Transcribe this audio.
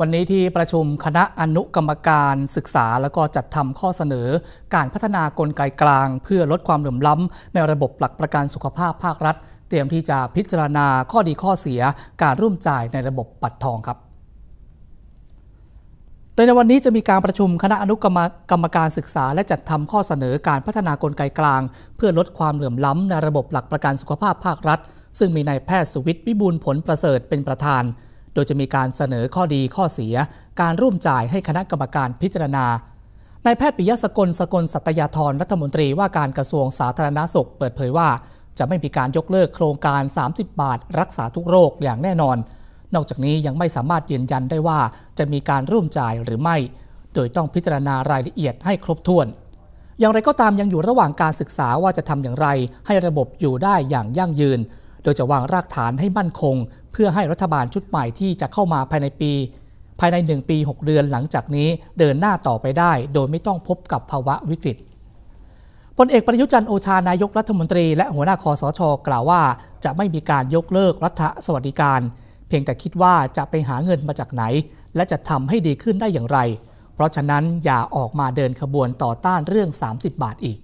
วันนี้ที่ประชุมคณะอนุกรรมการศึกษาแล้วก็จัดทำข้อเสนอ การพัฒนากลไกกลาง เพื่อลดความเหลื่อมล้ำในระบบหลักประกันสุขภาพภาครัฐ เตรียมที่จะพิจารณาข้อดีข้อเสีย การร่วมจ่ายในระบบปัดทองครับโดยในวันนี้จะมีการประชุมคณะอนุกรรมกรรมการศึกษา และจัดทำข้อเสนอการพัฒนากลไกกลาง เพื่อลดความเหลื่อมล้ำในระบบหลักประกันสุขภาพภาครัฐ ซึ่งมีนายแพทย์สุวิทย์วิบูลผลประเสริฐเป็นประธาน โดยจะมีการเสนอข้อดีข้อเสีย การร่วมจ่ายให้คณะกรรมการพิจารณานายแพทย์ปิยะสกลสกลสัตยาธรรัฐมนตรีว่าการกระทรวงสาธารณาสุขเปิดเผยว่า จะไม่มีการยกเลิกโครงการ 30 บาท รักษาทุกโรคอย่างแน่นอน นอกจากนี้ยังไม่สามารถยืนยันได้ว่าจะมีการร่วมจ่ายหรือไม่ โดยต้องพิจารณารายละเอียดให้ครบถ้วน อย่างไรก็ตามยังอยู่ระหว่างการศึกษาว่าจะทำอย่างไร ให้ระบบอยู่ได้อย่างยั่งยืน โดยจะวางรากฐานให้มั่นคง เพื่อให้รัฐบาลชุดใหม่ที่จะเข้ามาภายในปี ภายใน 1 ปี 6 เดือนหลังจากนี้เดินหน้าต่อไปได้ โดยไม่ต้องพบกับภาวะวิกฤตพลเอกประยุจันทร์โอชานายกรัฐมนตรีและหัวหน้าคอสช กล่าวว่า จะไม่มีการยกเลิกรัฐสวัสดิการ เพียงแต่คิดว่าจะไปหาเงินมาจากไหน และจะทำให้ดีขึ้นได้อย่างไร เพราะฉะนั้นอย่าออกมาเดินขบวนต่อต้านเรื่อง 30 บาทอีก